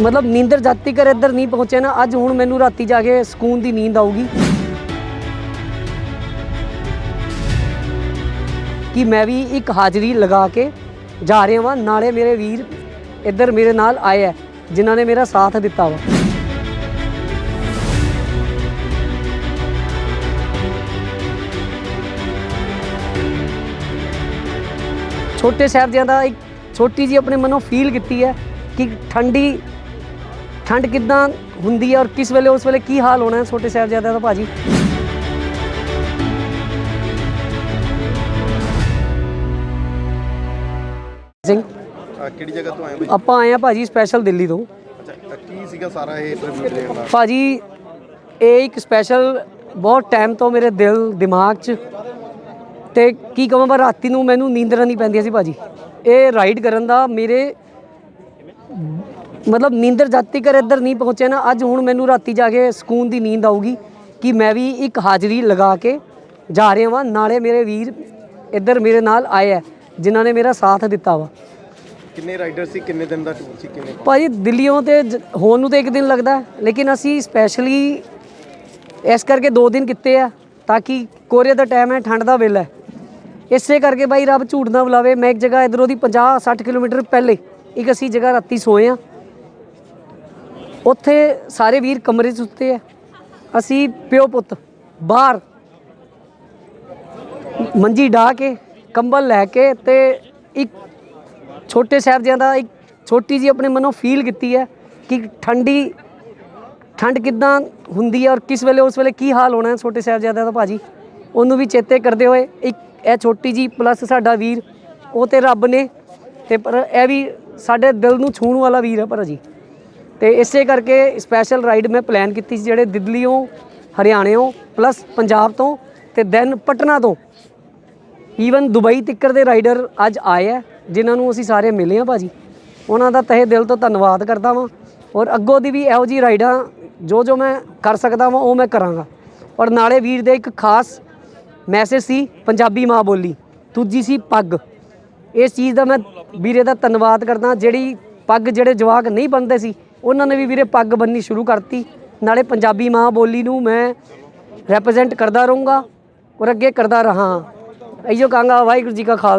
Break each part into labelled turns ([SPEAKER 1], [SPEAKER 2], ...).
[SPEAKER 1] ਮਤਲਬ ਨੀਂਦਰ ਜਾਤੀ ਕਰ ਇੱਧਰ ਨਹੀਂ ਪਹੁੰਚੇ ਨਾ, ਅੱਜ ਹੁਣ ਮੈਨੂੰ ਰਾਤੀ ਜਾ ਕੇ ਸਕੂਨ ਦੀ ਨੀਂਦ ਆਊਗੀ। ਕਿ ਮੈਂ ਵੀ ਇੱਕ ਹਾਜ਼ਰੀ ਲਗਾ ਕੇ ਜਾ ਰਿਹਾ ਵਾਂ, ਨਾਲੇ ਮੇਰੇ ਵੀਰ ਇੱਧਰ ਮੇਰੇ ਨਾਲ ਆਏ ਆ, ਜਿਨ੍ਹਾਂ ਨੇ ਮੇਰਾ ਸਾਥ ਦਿੱਤਾ ਵਾ। ਛੋਟੇ ਸਾਹਿਬਜ਼ਾਦਿਆਂ ਦਾ ਇੱਕ ਛੋਟੀ ਜੀ ਆਪਣੇ ਮਨੋਂ ਫੀਲ ਕੀਤੀ ਹੈ ਕਿ ਠੰਡੀ ਠੰਡ ਕਿਦਾਂ ਹੁੰਦੀ ਹੈ ਔਰ ਕਿਸ ਵੇਲੇ ਉਸ ਵੇਲੇ ਕੀ ਹਾਲ ਹੋਣਾ ਹੈ ਛੋਟੇ ਸਾਹਿਬਜ਼ਾਦਿਆਂ ਦਾ ਭਾਜੀ? ਸਿੰਘ
[SPEAKER 2] ਆ ਕਿਹੜੀ ਜਗ੍ਹਾ ਤੋਂ ਆਏ ਹੋ
[SPEAKER 1] ਆਪਾਂ ਆਏ ਆ ਭਾਜੀ ਸਪੈਸ਼ਲ ਦਿੱਲੀ ਤੋਂ।
[SPEAKER 2] ਅੱਛਾ ਤਾਂ ਕੀ ਸੀਗਾ ਸਾਰਾ ਇਹ ਦਾ
[SPEAKER 1] ਭਾਜੀ ਇਹ ਇੱਕ ਸਪੈਸ਼ਲ ਬਹੁਤ ਟਾਈਮ ਤੋਂ ਮੇਰੇ ਦਿਲ ਦਿਮਾਗ 'ਚ ਤੇ ਕੀ ਕਹਾਂ ਪਰ ਰਾਤੀ ਨੂੰ ਮੈਨੂੰ ਨੀਂਦਰਾਂ ਨਹੀਂ ਪੈਂਦੀਆਂ ਸੀ ਭਾਜੀ। ਇਹ ਰਾਈਡ ਕਰਨ ਦਾ ਮੇਰੇ ਮਤਲਬ ਨੀਂਦਰ ਜਾਤੀ ਕਰ ਇੱਧਰ ਨਹੀਂ ਪਹੁੰਚੇ ਨਾ ਅੱਜ ਹੁਣ ਮੈਨੂੰ ਰਾਤੀ ਜਾ ਕੇ ਸਕੂਨ ਦੀ ਨੀਂਦ ਆਊਗੀ ਕਿ ਮੈਂ ਵੀ ਇੱਕ ਹਾਜ਼ਰੀ ਲਗਾ ਕੇ ਜਾ ਰਿਹਾ ਵਾਂ ਨਾਲੇ ਮੇਰੇ ਵੀਰ ਇੱਧਰ ਮੇਰੇ ਨਾਲ ਆਏ ਆ ਜਿਨ੍ਹਾਂ ਨੇ ਮੇਰਾ ਸਾਥ ਦਿੱਤਾ ਵਾ।
[SPEAKER 2] ਕਿੰਨੇ ਰਾਈਡਰ ਸੀ ਕਿੰਨੇ ਦਿਨ ਦਾ ਟੂਰ ਸੀ ਕਿੰਨੇ
[SPEAKER 1] ਭਾਜੀ ਦਿੱਲੀੋਂ ਤੇ ਜ- ਹੋਣ ਨੂੰ ਤੇ ਇੱਕ ਦਿਨ ਲੱਗਦਾ ਹੈ, ਲੇਕਿਨ ਅਸੀਂ ਸਪੈਸ਼ਲੀ ਇਸ ਕਰਕੇ ਦੋ ਦਿਨ ਕੀਤੇ ਆ ਤਾਂ ਕਿ ਕੋਰੀਆ ਦਾ ਟਾਈਮ ਹੈ ਠੰਡ ਦਾ ਵੇਲਾ ਹੈ। ਇਸੇ ਕਰਕੇ ਬਾਈ ਰੱਬ ਝੂਠ ਨਾ ਬੁਲਾਵੇ ਮੈਂ ਇੱਕ ਜਗ੍ਹਾ ਇਧਰੋਂ ਦੀ 50 60 ਕਿਲੋਮੀਟਰ ਪਹਿਲੇ ਇੱਕ ਅਸੀਂ ਜਗ੍ਹਾ ਰਾਤੀ ਸੋਏ ਆ। ਉੱਥੇ ਸਾਰੇ ਵੀਰ ਕਮਰੇ 'ਚ ਸੁੱਤੇ ਆ। ਅਸੀਂ ਪਿਓ ਪੁੱਤ ਬਾਹਰ ਮੰਜੀ ਢਾ ਕੇ, ਕੰਬਲ ਲੈ ਕੇ ਤੇ ਇੱਕ ਛੋਟੇ ਸਾਹਿਬਜ਼ਾਦਿਆਂ ਦਾ ਇੱਕ ਛੋਟੀ ਜੀ ਆਪਣੇ ਮਨੋਂ ਫੀਲ ਕੀਤੀ ਹੈ ਕਿ ਠੰਡੀ, ਠੰਡ ਕਿਦਾਂ ਹੁੰਦੀ ਹੈ ਔਰ ਕਿਸ ਵੇਲੇ ਉਸ ਵੇਲੇ ਕੀ ਹਾਲ ਹੋਣਾ ਹੈ ਛੋਟੇ ਸਾਹਿਬਜ਼ਾਦਿਆਂ ਦਾ ਭਾਜੀ। ਉਹਨੂੰ ਵੀ ਚੇਤੇ ਕਰਦੇ ਹੋਏ ਇੱਕ ਇਹ ਛੋਟੀ ਜੀ ਪਲੱਸ ਸਾਡਾ ਵੀਰ, ਉਹ ਤੇ ਰੱਬ ਨੇ ਤੇ ਪਰ ਇਹ ਵੀ ਸਾਡੇ ਦਿਲ ਨੂੰ ਛੂਹਣ ਵਾਲਾ ਵੀਰ ਹੈ ਪਰ ਜੀ। ਤੇ ਇਸੇ ਕਰਕੇ ਸਪੈਸ਼ਲ ਰਾਈਡ ਮੈਂ ਪਲਾਨ ਕੀਤੀ ਸੀ ਜਿਹੜੇ ਦਿੱਲੀੋਂ ਹਰਿਆਣਿਓਂ ਪਲੱਸ ਪੰਜਾਬ ਤੋਂ ਤੇ ਦੈਨ ਪਟਨਾ ਤੋਂ। ਈਵਨ ਦੁਬਈ ਤਿੱਕਰ ਦੇ ਰਾਈਡਰ ਅੱਜ ਆਏ ਆ, ਜਿਨ੍ਹਾਂ ਨੂੰ ਅਸੀਂ ਸਾਰੇ ਮਿਲੇ ਆ ਭਾਜੀ। ਉਹਨਾਂ ਦਾ ਤਹਿ ਦਿਲ ਤੋਂ ਧੰਨਵਾਦ ਕਰਦਾ ਵਾਂ ਔਰ ਅੱਗੋਂ ਦੀ ਵੀ ਇਹੋ ਜੀ ਰਾਈਡਾਂ ਜੋ ਜੋ ਮੈਂ ਕਰ ਸਕਦਾ ਵਾਂ, ਉਹ ਮੈਂ ਕਰਾਂਗਾ। ਔਰ ਨਾਲੇ ਵੀਰ ਦੇ ਇੱਕ ਖਾਸ ਮੈਸੇਜ ਸੀ, ਪੰਜਾਬੀ ਮਾਂ ਬੋਲੀ, ਦੂਜੀ ਸੀ ਪੱਗ। ਇਸ ਚੀਜ਼ ਦਾ ਮੈਂ ਵੀਰੇ ਦਾ ਧੰਨਵਾਦ ਕਰਦਾ, ਜਿਹੜੀ ਪੱਗ ਜਿਹੜੇ ਜਵਾਕ ਨਹੀਂ ਬੰਨਦੇ ਸੀ ਉਹਨਾਂ ਨੇ ਵੀ ਵੀਰੇ ਪੱਗ ਬੰਨੀ ਸ਼ੁਰੂ ਕਰਤੀ। ਨਾਲੇ ਪੰਜਾਬੀ ਮਾਂ ਬੋਲੀ ਨੂੰ ਮੈਂ ਰੈਪਰੈਜ਼ੈਂਟ ਕਰਦਾ ਰਹੂੰਗਾ ਔਰ ਅੱਗੇ ਕਰਦਾ ਰਹਾ। ਅਈਓ ਕਹਾਂਗਾ, ਵਾਹਿਗੁਰੂ ਜੀ ਕਾ ਖਾਲਸਾ।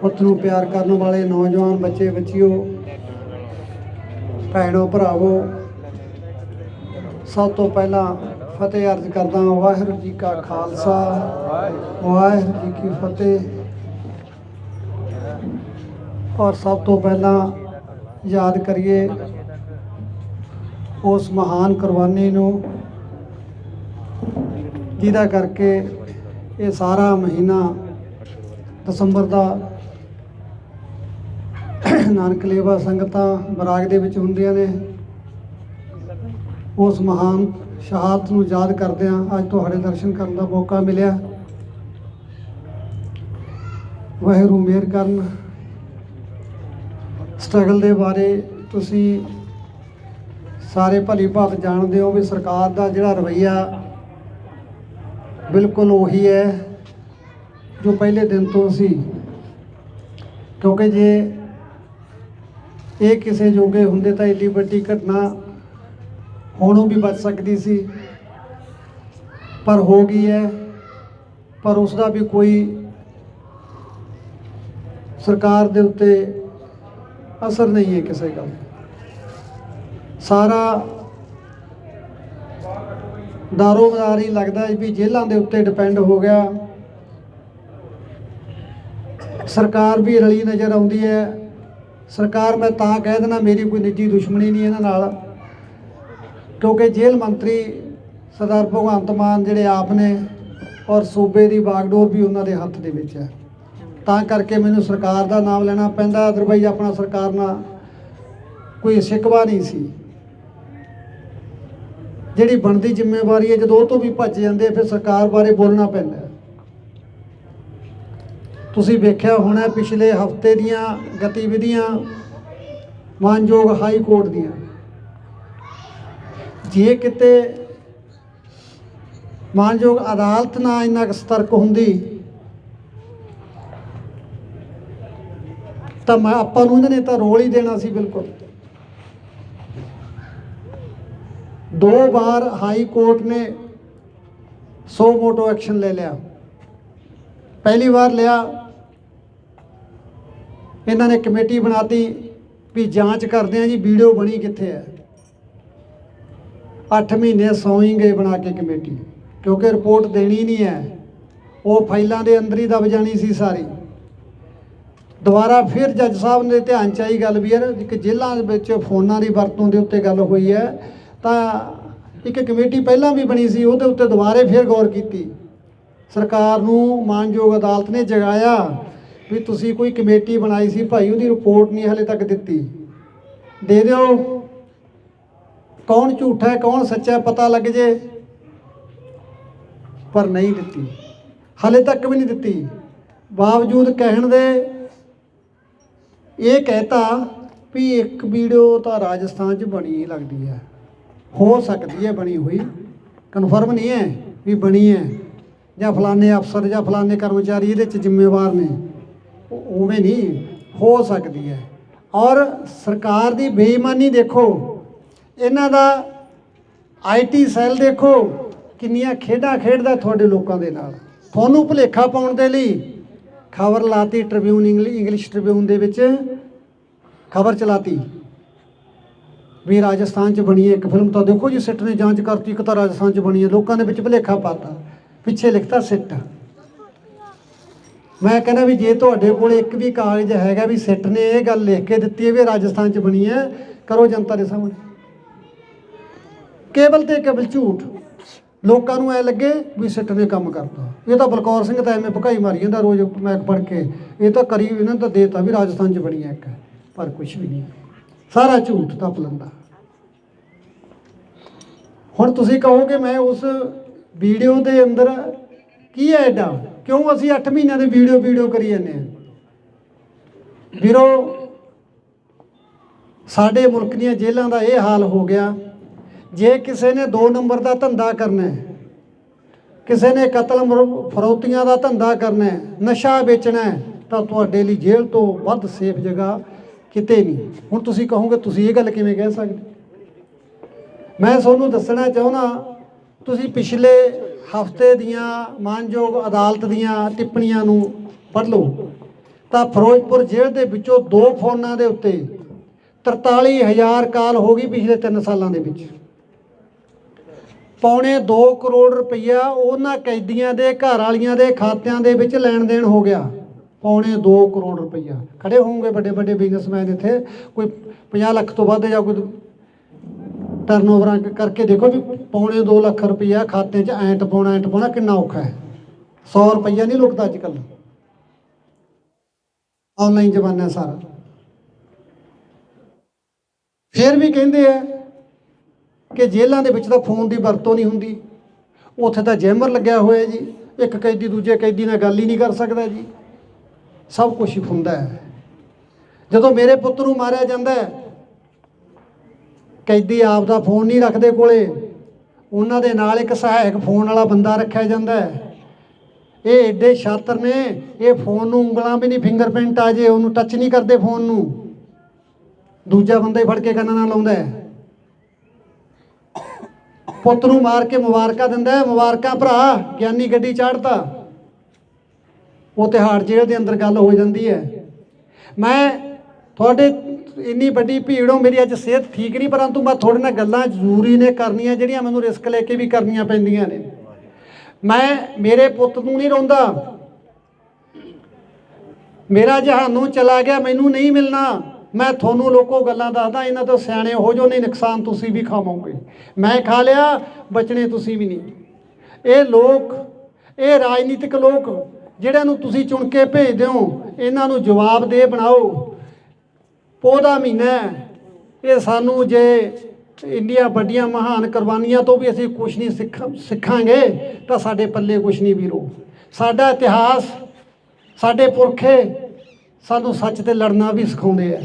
[SPEAKER 3] ਪੁੱਤ ਨੂੰ ਪਿਆਰ ਕਰਨ ਵਾਲੇ ਨੌਜਵਾਨ ਬੱਚੇ, ਬੱਚਿਓ, ਭੈਣੋ, ਭਰਾਵੋ, ਸਭ ਤੋਂ ਪਹਿਲਾਂ ਫਤਿਹ ਅਰਜ਼ ਕਰਦਾ ਵਾਹਿਗੁਰੂ ਜੀ ਕਾ ਖਾਲਸਾ, ਵਾਹਿਗੁਰੂ ਜੀ ਕੀ ਫਤਿਹ। ਔਰ ਸਭ ਤੋਂ ਪਹਿਲਾਂ ਯਾਦ ਕਰੀਏ ਉਸ ਮਹਾਨ ਕੁਰਬਾਨੀ ਨੂੰ, ਜਿਹਦਾ ਕਰਕੇ ਇਹ ਸਾਰਾ ਮਹੀਨਾ ਦਸੰਬਰ ਦਾ ਨਾਨਕ ਲੇਵਾ ਸੰਗਤਾਂ ਬਰਾਗ ਦੇ ਵਿੱਚ ਹੁੰਦੀਆਂ ਨੇ। ਉਸ ਮਹਾਨ ਸ਼ਹਾਦਤ ਨੂੰ ਯਾਦ ਕਰਦਿਆਂ ਅੱਜ ਤੁਹਾਡੇ ਦਰਸ਼ਨ ਕਰਨ ਦਾ ਮੌਕਾ ਮਿਲਿਆ। ਵਾਹਿਗੁਰੂ ਮਿਹਰ ਕਰਨ। ਸਟਰਗਲ ਦੇ ਬਾਰੇ ਤੁਸੀਂ ਸਾਰੇ ਭਲੀ ਭਾਤ ਜਾਣਦੇ ਹੋ ਵੀ ਸਰਕਾਰ ਦਾ ਜਿਹੜਾ ਰਵੱਈਆ ਬਿਲਕੁਲ ਉਹੀ ਹੈ ਜੋ ਪਹਿਲੇ ਦਿਨ ਤੋਂ ਸੀ। ਕਿਉਂਕਿ ਜੇ ਇਹ ਕਿਸੇ ਜੋਗੇ ਹੁੰਦੇ ਤਾਂ ਏਡੀ ਵੱਡੀ ਘਟਨਾ ਹੋਣੋਂ ਵੀ ਬਚ ਸਕਦੀ ਸੀ। ਪਰ ਹੋ ਗਈ ਹੈ, ਪਰ ਉਸ ਦਾ ਵੀ ਕੋਈ ਸਰਕਾਰ ਦੇ ਉੱਤੇ ਅਸਰ ਨਹੀਂ ਹੈ ਕਿਸੇ ਗੱਲ ਸਾਰਾ ਦਾਰੋਮਦਾਰੀ ਲੱਗਦਾ ਵੀ ਜੇਲ੍ਹਾਂ ਦੇ ਉੱਤੇ ਡਿਪੈਂਡ ਹੋ ਗਿਆ। ਸਰਕਾਰ ਵੀ ਰਲੀ ਨਜ਼ਰ ਆਉਂਦੀ ਹੈ। ਸਰਕਾਰ, ਮੈਂ ਤਾਂ ਕਹਿ ਦੇਣਾ ਮੇਰੀ ਕੋਈ ਨਿੱਜੀ ਦੁਸ਼ਮਣੀ ਨਹੀਂ ਇਹਨਾਂ ਨਾਲ। ਕਿਉਂਕਿ ਜੇਲ੍ਹ ਮੰਤਰੀ ਸਰਦਾਰ ਭਗਵੰਤ ਮਾਨ ਜਿਹੜੇ ਆਪ ਨੇ ਔਰ ਸੂਬੇ ਦੀ ਬਾਗਡੋਰ ਵੀ ਉਹਨਾਂ ਦੇ ਹੱਥ ਦੇ ਵਿੱਚ ਹੈ। ਤਾਂ ਕਰਕੇ ਮੈਨੂੰ ਸਰਕਾਰ ਦਾ ਨਾਮ ਲੈਣਾ ਪੈਂਦਾ ਅਦਰਵਾਈਜ਼ ਆਪਣਾ ਸਰਕਾਰ ਨਾਲ ਕੋਈ ਸ਼ਿਕਵਾ ਨਹੀਂ ਸੀ। ਜਿਹੜੀ ਬਣਦੀ ਜ਼ਿੰਮੇਵਾਰੀ ਹੈ, ਜਦੋਂ ਉਹ ਤੋਂ ਵੀ ਭੱਜ ਜਾਂਦੇ, ਫਿਰ ਸਰਕਾਰ ਬਾਰੇ ਬੋਲਣਾ ਪੈਂਦਾ ਤੁਸੀਂ ਵੇਖਿਆ ਹੋਣਾ ਪਿਛਲੇ ਹਫ਼ਤੇ ਦੀਆਂ ਗਤੀਵਿਧੀਆਂ, ਮਾਨਯੋਗ ਹਾਈ ਕੋਰਟ ਦੀਆਂ। ਜੇ ਕਿਤੇ ਮਾਨਯੋਗ ਅਦਾਲਤ ਨਾਲ ਇੰਨਾ ਕੁ ਸਤਰਕ ਹੁੰਦੀ ਤਾਂ ਮੈਂ ਆਪਾਂ ਨੂੰ ਇਹਨਾਂ ਨੇ ਤਾਂ ਰੋਲ ਹੀ ਦੇਣਾ ਸੀ ਬਿਲਕੁਲ। ਦੋ ਵਾਰ ਹਾਈ ਕੋਰਟ ਨੇ ਸੋ ਮੋਟੋ ਐਕਸ਼ਨ ਲੈ ਲਿਆ। ਪਹਿਲੀ ਵਾਰ ਲਿਆ। ਇਹਨਾਂ ਨੇ ਕਮੇਟੀ ਬਣਾਤੀ ਵੀ ਜਾਂਚ ਕਰਦੇ ਆ ਜੀ, ਵੀਡੀਓ ਬਣੀ ਕਿੱਥੇ ਹੈ। 8 ਮਹੀਨੇ ਸੌਂ ਹੀ ਗਏ ਬਣਾ ਕੇ ਕਮੇਟੀ, ਕਿਉਂਕਿ ਰਿਪੋਰਟ ਦੇਣੀ ਨਹੀਂ ਹੈ। ਉਹ ਫਾਈਲਾਂ ਦੇ ਅੰਦਰ ਹੀ ਦਬ ਜਾਣੀ ਸੀ ਸਾਰੀ। ਦੁਬਾਰਾ ਫਿਰ ਜੱਜ ਸਾਹਿਬ ਨੇ ਧਿਆਨ ਚ ਆਈ ਗੱਲ ਵੀ ਯਾਰ, ਇੱਕ ਜੇਲ੍ਹਾਂ ਵਿੱਚ ਫੋਨਾਂ ਦੀ ਵਰਤੋਂ ਦੇ ਉੱਤੇ ਗੱਲ ਹੋਈ ਹੈ, ਤਾਂ ਇੱਕ ਕਮੇਟੀ ਪਹਿਲਾਂ ਵੀ ਬਣੀ ਸੀ, ਉਹਦੇ ਉੱਤੇ ਦੁਬਾਰੇ ਫਿਰ ਗੌਰ ਕੀਤੀ। ਸਰਕਾਰ ਨੂੰ ਮਾਨਯੋਗ ਅਦਾਲਤ ਨੇ ਜਗਾਇਆ ਵੀ ਤੁਸੀਂ ਕੋਈ ਕਮੇਟੀ ਬਣਾਈ ਸੀ, ਭਾਈ ਉਹਦੀ ਰਿਪੋਰਟ ਨਹੀਂ ਹਲੇ ਤੱਕ ਦਿੱਤੀ। ਦੇ ਦਿਓ। ਕੌਣ ਝੂਠਾ ਹੈ, ਕੌਣ ਸੱਚਾ ਪਤਾ ਲੱਗ ਜੇ। ਪਰ ਨਹੀਂ ਦਿੱਤੀ। ਹਲੇ ਤੱਕ ਵੀ ਨਹੀਂ ਦਿੱਤੀ। ਬਾਵਜੂਦ ਕਹਿਣ ਦੇ ਇਹ ਕਹਿਤਾ ਵੀ ਇੱਕ ਵੀਡੀਓ ਤਾਂ ਰਾਜਸਥਾਨ 'ਚ ਬਣੀ ਹੀ ਲੱਗਦੀ ਹੈ। ਹੋ ਸਕਦੀ ਹੈ ਬਣੀ ਹੋਈ। ਕਨਫਰਮ ਨਹੀਂ ਹੈ ਵੀ ਬਣੀ ਹੈ। ਜਾਂ ਫਲਾਣੇ ਅਫਸਰ ਜਾਂ ਫਲਾਣੇ ਕਰਮਚਾਰੀ ਇਹਦੇ 'ਚ ਜ਼ਿੰਮੇਵਾਰ ਨੇ। ਉਵੇਂ ਨਹੀਂ। ਹੋ ਸਕਦੀ ਹੈ। ਔਰ ਸਰਕਾਰ ਦੀ ਬੇਈਮਾਨੀ ਦੇਖੋ। ਇਹਨਾਂ ਦਾ ਆਈਟੀ ਸੈੱਲ ਦੇਖੋ। ਕਿੰਨੀਆਂ ਖੇਡਾਂ ਖੇਡਦਾ ਤੁਹਾਡੇ ਲੋਕਾਂ ਦੇ ਨਾਲ। ਤੁਹਾਨੂੰ ਭੁਲੇਖਾ ਪਾਉਣ ਦੇ ਲਈ ਖਬਰ ਲਾਤੀ ਟ੍ਰਿਬਿਊਨ ਇੰਗਲਿਸ਼ ਇੰਗਲਿਸ਼ ਟ੍ਰਿਬਿਊਨ ਦੇ ਵਿੱਚ। ਖਬਰ ਚਲਾਤੀ। ਵੀ ਰਾਜਸਥਾਨ 'ਚ ਬਣੀ ਹੈ ਇੱਕ ਫਿਲਮ ਤਾਂ ਦੇਖੋ ਜੀ, ਸਿੱਟ ਨੇ ਜਾਂਚ ਕਰਤੀ, ਇੱਕ ਤਾਂ ਰਾਜਸਥਾਨ 'ਚ ਬਣੀ ਹੈ। ਲੋਕਾਂ ਦੇ ਵਿੱਚ ਭੁਲੇਖਾ ਪਾਤਾ। ਪਿੱਛੇ ਲਿਖਤਾ ਸਿੱਟ। ਮੈਂ ਕਹਿੰਦਾ ਵੀ ਜੇ ਤੁਹਾਡੇ ਕੋਲ ਇੱਕ ਵੀ ਕਾਗਜ਼ ਹੈਗਾ ਵੀ ਸਿੱਟ ਨੇ, ਇਹ ਗੱਲ ਲਿਖ ਕੇ ਦਿੱਤੀ ਹੈ ਵੀ ਰਾਜਸਥਾਨ 'ਚ ਬਣੀ ਹੈ, ਕਰੋ ਜਨਤਾ ਦੇ ਸਾਹਮਣੇ। ਕੇਵਲ ਤੇ ਕੇਵਲ ਝੂਠ। ਲੋਕਾਂ ਨੂੰ ਐ ਲੱਗੇ ਵੀ ਸਿੱਟ ਨੇ ਕੰਮ ਕਰਤਾ। ਇਹ ਤਾਂ ਬਲਕੌਰ ਸਿੰਘ ਤਾਂ ਐਵੇਂ ਭਕਾਈ ਮਾਰੀ ਜਾਂਦਾ ਰੋਜ਼ ਮੈਕ ਪੜ ਕੇ। ਇਹ ਤਾਂ ਕਰੀ ਇਹਨਾਂ ਨੇ ਤਾਂ ਦੇਤਾ ਵੀ ਰਾਜਸਥਾਨ 'ਚ ਬਣੀ ਹੈ ਇੱਕ, ਪਰ ਕੁਝ ਵੀ ਨਹੀਂ। ਸਾਰਾ ਝੂਠ ਤਾਂ ਪਲੰਦਾ ਹੁਣ ਤੁਸੀਂ ਕਹੋਗੇ ਮੈਂ ਉਸ ਵੀਡੀਓ ਦੇ ਅੰਦਰ ਕੀ ਹੈ ਐਡਾ ਕਿਉਂ ਅਸੀਂ 8 ਮਹੀਨਿਆਂ ਦੇ ਵੀਡੀਓ ਵੀਡੀਓ ਕਰੀ ਜਾਂਦੇ ਹਾਂ? ਵੀਰੋ, ਸਾਡੇ ਮੁਲਕ ਦੀਆਂ ਜੇਲ੍ਹਾਂ ਦਾ ਇਹ ਹਾਲ ਹੋ ਗਿਆ। ਜੇ ਕਿਸੇ ਨੇ 2 ਨੰਬਰ ਦਾ ਧੰਦਾ ਕਰਨਾ ਹੈ, ਕਿਸੇ ਨੇ ਕਤਲ ਮਰ- ਫਰੌਤੀਆਂ ਦਾ ਧੰਦਾ ਕਰਨਾ ਹੈ, ਨਸ਼ਾ ਵੇਚਣਾ ਹੈ, ਤਾਂ ਤੁਹਾਡੇ ਲਈ ਜੇਲ੍ਹ ਤੋਂ ਵੱਧ ਸੇਫ ਜਗ੍ਹਾ ਕਿਤੇ ਨਹੀਂ। ਹੁਣ ਤੁਸੀਂ ਕਹੋਗੇ, ਤੁਸੀਂ ਇਹ ਗੱਲ ਕਿਵੇਂ ਕਹਿ ਸਕਦੇ? ਮੈਂ ਤੁਹਾਨੂੰ ਦੱਸਣਾ ਚਾਹੁੰਦਾ, ਤੁਸੀਂ ਪਿਛਲੇ ਹਫ਼ਤੇ ਦੀਆਂ ਮਾਨਯੋਗ ਅਦਾਲਤ ਦੀਆਂ ਟਿੱਪਣੀਆਂ ਨੂੰ ਪੜ੍ਹ ਲਓ। ਤਾਂ ਫਿਰੋਜ਼ਪੁਰ ਜੇਲ੍ਹ ਦੇ ਵਿੱਚੋਂ ਦੋ ਫੋਨਾਂ ਦੇ ਉੱਤੇ 43000 ਕਾਲ ਹੋ ਗਈ ਪਿਛਲੇ 3 ਸਾਲਾਂ ਦੇ ਵਿੱਚ। ਪੌਣੇ 2 ਕਰੋੜ ਰੁਪਈਆ ਉਹਨਾਂ ਕੈਦੀਆਂ ਦੇ, ਘਰ ਵਾਲੀਆਂ ਦੇ ਖਾਤਿਆਂ ਦੇ ਵਿੱਚ ਲੈਣ ਦੇਣ ਹੋ ਗਿਆ। ਪੌਣੇ 2 ਕਰੋੜ ਰੁਪਈਆ। ਖੜੇ ਹੋਣਗੇ ਵੱਡੇ ਵੱਡੇ ਬਿਜ਼ਨਸਮੈਨ ਇੱਥੇ? ਕੋਈ 50 ਲੱਖ ਤੋਂ ਵੱਧ ਜਾਂ ਕੋਈ ਟਰਨਓਵਰਾਂ ਕ- ਕਰਕੇ ਦੇਖੋ ਵੀ ਪੌਣੇ 2 ਲੱਖ ਰੁਪਈਆ ਖਾਤੇ 'ਚ ਐਂਟ ਪਾਉਣਾ ਐਂਟ ਪਾਉਣਾ ਕਿੰਨਾ ਔਖਾ ਹੈ। 100 ਰੁਪਈਆ ਨਹੀਂ ਲੁਕਦਾ ਅੱਜ ਕੱਲ੍ਹ ਆਨਲਾਈਨ ਜ਼ਮਾਨਾ ਸਾਰਾ। ਫਿਰ ਵੀ ਕਹਿੰਦੇ ਆ ਕਿ ਜੇਲ੍ਹਾਂ ਦੇ ਵਿੱਚ ਤਾਂ ਫੋਨ ਦੀ ਵਰਤੋਂ ਨਹੀਂ ਹੁੰਦੀ। ਉੱਥੇ ਤਾਂ ਜੈਮਰ ਲੱਗਿਆ ਹੋਇਆ ਜੀ। ਇੱਕ ਕੈਦੀ ਦੂਜੇ ਕੈਦੀ ਨਾਲ ਗੱਲ ਹੀ ਨਹੀਂ ਕਰ ਸਕਦਾ ਜੀ। ਸਭ ਕੁਝ ਹੁੰਦਾ ਹੈ। ਜਦੋਂ ਮੇਰੇ ਪੁੱਤ ਨੂੰ ਮਾਰਿਆ ਜਾਂਦਾ ਹੈ, ਕੈਦੀ ਆਪ ਦਾ ਫੋਨ ਨਹੀਂ ਰੱਖਦੇ ਕੋਲੇ। ਉਹਨਾਂ ਦੇ ਨਾਲ ਇੱਕ ਸਹਾਇਕ ਫੋਨ ਵਾਲਾ ਬੰਦਾ ਰੱਖਿਆ ਜਾਂਦਾ ਹੈ। ਇਹ ਐਡੇ ਸ਼ਾਤਰ ਨੇ, ਇਹ ਫੋਨ ਨੂੰ ਉਂਗਲਾਂ ਵੀ ਨਹੀਂ ਫਿੰਗਰਪ੍ਰਿੰਟ ਆ ਜੇ, ਉਹਨੂੰ ਟੱਚ ਨਹੀਂ ਕਰਦੇ ਫੋਨ ਨੂੰ। ਦੂਜਾ ਬੰਦਾ ਹੀ ਫੜ ਕੇ ਕੰਨਾਂ ਨਾਲ ਲਾਉਂਦਾ ਹੈ। ਪੁੱਤ ਨੂੰ ਮਾਰ ਕੇ ਮੁਬਾਰਕਾਂ ਦਿੰਦਾ ਹੈ। ਮੁਬਾਰਕਾਂ ਭਰਾ, ਗਿਆਨੀ ਗੱਡੀ ਚਾੜਤਾ। ਉਹ ਤਿਹਾੜ ਜੇਲ੍ਹ ਦੇ ਅੰਦਰ ਗੱਲ ਹੋ ਜਾਂਦੀ ਹੈ। ਮੈਂ ਤੁਹਾਡੇ ਇੰਨੀ ਵੱਡੀ ਭੀੜ ਹੋ, ਮੇਰੀ ਅੱਜ ਸਿਹਤ ਠੀਕ ਨਹੀਂ, ਪਰੰਤੂ ਮੈਂ ਤੁਹਾਡੇ ਨਾਲ ਗੱਲਾਂ ਜ਼ਰੂਰੀ ਨੇ ਕਰਨੀਆਂ, ਜਿਹੜੀਆਂ ਮੈਨੂੰ ਰਿਸਕ ਲੈ ਕੇ ਵੀ ਕਰਨੀਆਂ ਪੈਂਦੀਆਂ ਨੇ। ਮੈਂ, ਮੇਰੇ ਪੁੱਤ ਨੂੰ ਨਹੀਂ ਰੋਂਦਾ। ਮੇਰਾ ਜਹਾਨੋਂ ਚਲਾ ਗਿਆ, ਮੈਨੂੰ ਨਹੀਂ ਮਿਲਣਾ। ਮੈਂ ਤੁਹਾਨੂੰ ਲੋਕੋ ਗੱਲਾਂ ਦੱਸਦਾ, ਇਹਨਾਂ ਤੋਂ ਸਿਆਣੇ ਹੋ ਜੋ ਨਹੀਂ ਨੁਕਸਾਨ ਤੁਸੀਂ ਵੀ ਖਾਵੋਗੇ। ਮੈਂ ਖਾ ਲਿਆ, ਬਚਣੇ ਤੁਸੀਂ ਵੀ ਨਹੀਂ। ਇਹ ਲੋਕ, ਇਹ ਰਾਜਨੀਤਿਕ ਲੋਕ, ਜਿਹੜਿਆਂ ਨੂੰ ਤੁਸੀਂ ਚੁਣ ਕੇ ਭੇਜਦੇ ਹੋ, ਇਹਨਾਂ ਨੂੰ ਜਵਾਬ ਦੇ ਬਣਾਓ। ਪੋਦਾ ਮਹੀਨਾ ਇਹ ਸਾਨੂੰ ਜੇ ਇੰਡੀਆ ਵੱਡੀਆਂ ਮਹਾਨ ਕੁਰਬਾਨੀਆਂ ਤੋਂ ਵੀ ਅਸੀਂ ਕੁਝ ਨਹੀਂ ਸਿੱਖ, ਸਿੱਖਾਂਗੇ, ਤਾਂ ਸਾਡੇ ਪੱਲੇ ਕੁਝ ਨਹੀਂ ਵੀਰੋ। ਸਾਡਾ ਇਤਿਹਾਸ, ਸਾਡੇ ਪੁਰਖੇ ਸਾਨੂੰ ਸੱਚ ਤੇ ਲੜਨਾ ਵੀ ਸਿਖਾਉਂਦੇ ਆ।